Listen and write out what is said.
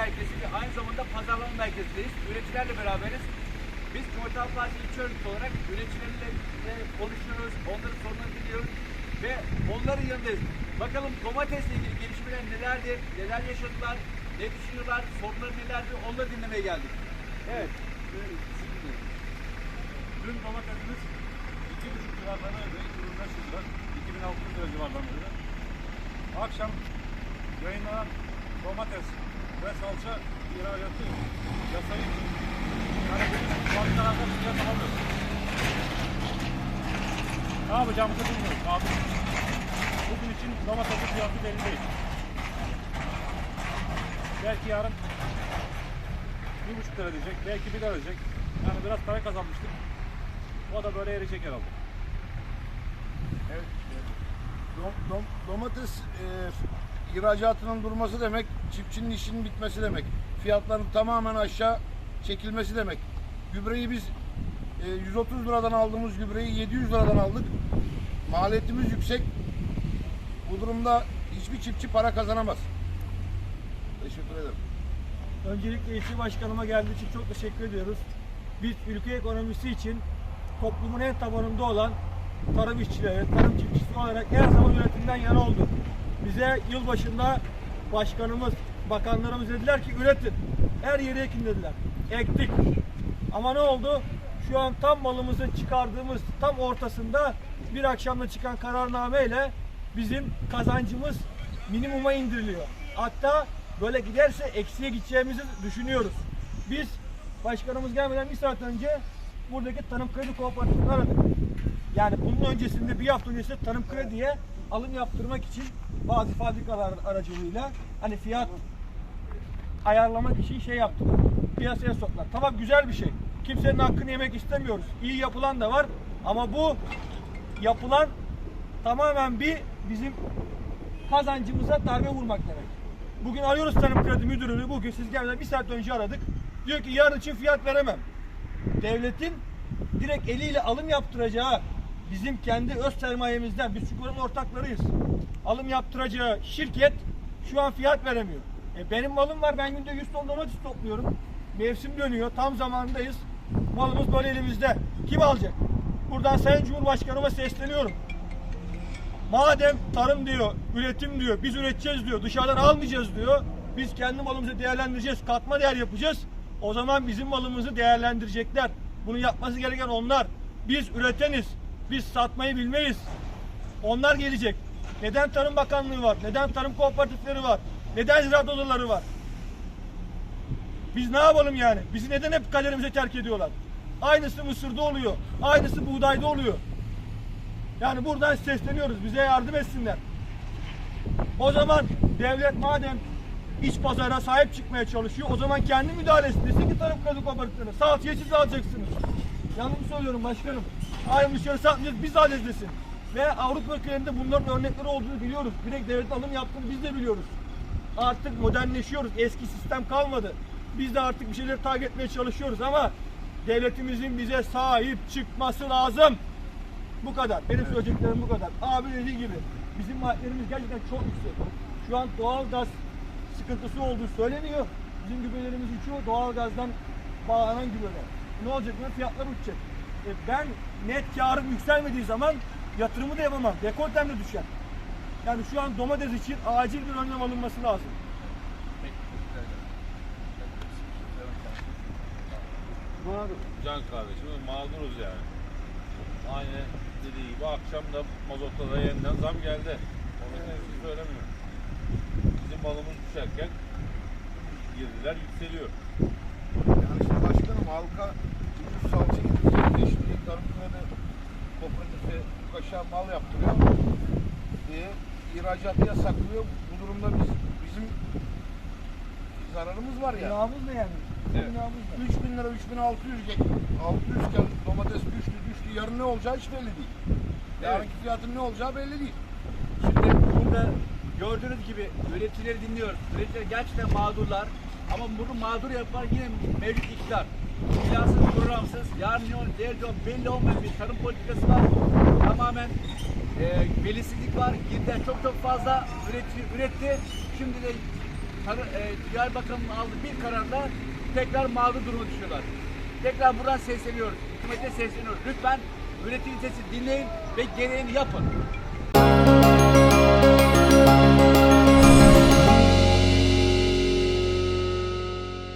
merkezi ve aynı zamanda pazarlama merkezindeyiz. Üreticilerle beraberiz. Biz Portal Parti İlçe Örgütü olarak üreticilerle konuşuyoruz, onların sorunlarını dinliyoruz ve onların yanındayız. Bakalım domatesle ilgili gelişmeler nelerdir, neler yaşadılar, ne düşünüyorlar, sorunları nelerdir onları dinlemeye geldik. Evet. dinliyorum. Dün domatesimiz 2,5 liradan öyle 2500 lira, 2600 lira civarlarında. Akşam yayınlanan domates ve salça ihracatı yasayı Karadeniz fabrikalarda fiyat alamıyoruz. Ne yapacağımızı bilmiyoruz abi. Bugün için domatesin fiyatı belli değil. Belki yarın bir buçuk lira diyecek, belki bir lira diyecek. Yani biraz para kazanmıştık. O da böyle eriyecek herhalde. Evet. Dom- dom- domates e, ihracatının durması demek, çiftçinin işinin bitmesi demek. Fiyatların tamamen aşağı çekilmesi demek. Gübreyi biz e, 130 liradan aldığımız gübreyi 700 liradan aldık. Maliyetimiz yüksek. Bu durumda hiçbir çiftçi para kazanamaz. Teşekkür ederim. Öncelikle işçi başkanıma geldiği için çok teşekkür ediyoruz. Biz ülke ekonomisi için toplumun en tabanında olan tarım işçileri, tarım çiftçisi olarak her zaman üretimden yana olduk. Bize yılbaşında başkanımız, bakanlarımız dediler ki üretin. Her yere ekin dediler. Ektik. Ama ne oldu? Şu an tam malımızın çıkardığımız tam ortasında bir akşamda çıkan kararnameyle bizim kazancımız minimuma indiriliyor. Hatta böyle giderse eksiye gideceğimizi düşünüyoruz. Biz başkanımız gelmeden bir saat önce buradaki tarım kredi kooperatifini aradık. Yani bunun öncesinde bir hafta öncesinde tarım krediye alım yaptırmak için bazı fabrikalar aracılığıyla hani fiyat ayarlamak için şey yaptılar. Piyasaya soktular. Tamam güzel bir şey. Kimsenin hakkını yemek istemiyoruz. İyi yapılan da var ama bu yapılan tamamen bir bizim kazancımıza darbe vurmak demek. Bugün arıyoruz tarım kredi müdürünü. Bugün siz gelmeden bir saat önce aradık. Diyor ki yarın için fiyat veremem. Devletin direkt eliyle alım yaptıracağı bizim kendi öz sermayemizden biz oranın ortaklarıyız. Alım yaptıracağı şirket şu an fiyat veremiyor. E benim malım var. Ben günde 100 ton domates topluyorum. Mevsim dönüyor. Tam zamanındayız. Malımız böyle elimizde. Kim alacak? Buradan Sayın Cumhurbaşkanıma sesleniyorum. Madem tarım diyor, üretim diyor, biz üreteceğiz diyor, dışarıdan almayacağız diyor. Biz kendi malımızı değerlendireceğiz, katma değer yapacağız. O zaman bizim malımızı değerlendirecekler. Bunu yapması gereken onlar. Biz üreteniz, biz satmayı bilmeyiz. Onlar gelecek. Neden Tarım Bakanlığı var? Neden tarım kooperatifleri var? Neden ziraat odaları var? Biz ne yapalım yani? Bizi neden hep kaderimize terk ediyorlar? Aynısı Mısır'da oluyor. Aynısı buğdayda oluyor. Yani buradan sesleniyoruz. Bize yardım etsinler. O zaman devlet madem iç pazara sahip çıkmaya çalışıyor o zaman kendi müdahalesi desin ki tarım kredi kooperatiflerine salçayı siz alacaksınız. Yanlış söylüyorum başkanım? Hayır dışarı satmayacağız biz desin. Ve Avrupa ülkelerinde bunların örnekleri olduğunu biliyoruz. Direkt devlet alım yaptığını biz de biliyoruz. Artık modernleşiyoruz. Eski sistem kalmadı. Biz de artık bir şeyleri takip etmeye çalışıyoruz ama devletimizin bize sahip çıkması lazım. Bu kadar. Benim söyleyeceklerim bu kadar. Abi dediği gibi bizim maliyetlerimiz gerçekten çok yüksek. Şu an doğal gaz sıkıntısı olduğu söyleniyor. Bizim gübrelerimiz uçuyor. Doğal gazdan bağlanan gübreler. Ne olacak? bunun Fiyatlar uçacak. E ben net karım yükselmediği zaman yatırımı da yapamam. Dekoltem de düşer. Yani şu an domates için acil bir önlem alınması lazım. Can kardeşim mağduruz yani. Aynı dediği gibi akşam da mazota da yeniden zam geldi. Onu kendisi söylemiyor. Bizim malımız düşerken girdiler yükseliyor. Yani işte başkanım halka salça getirecek şimdi tarım kredi kooperatifi aşağı mal yaptırıyor diye ihracatı yasaklıyor. Bu durumda biz bizim zararımız var ya. Günahımız ne yani? Evet. Günahımız ne? 3000 lira 3600 ge- 600 iken domates düştü düştü yarın ne olacağı hiç belli değil. Yarınki fiyatın ne olacağı belli değil. Şimdi burada gördüğünüz gibi üreticileri dinliyoruz. Üreticiler gerçekten mağdurlar. Ama bunu mağdur yapan yine mevcut iktidar. Plansız, programsız, yarın ne olur, belli olmayan bir tarım politikası var. Tamamen e, belirsizlik var. Girdiden çok çok fazla üretici üretti. Şimdi de Tarı, e, Ticaret Bakanı'nın aldığı bir kararla tekrar mağdur duruma düşüyorlar. Tekrar buradan sesleniyoruz. Hükümete sesleniyoruz. Lütfen üretici sesi dinleyin ve gereğini yapın.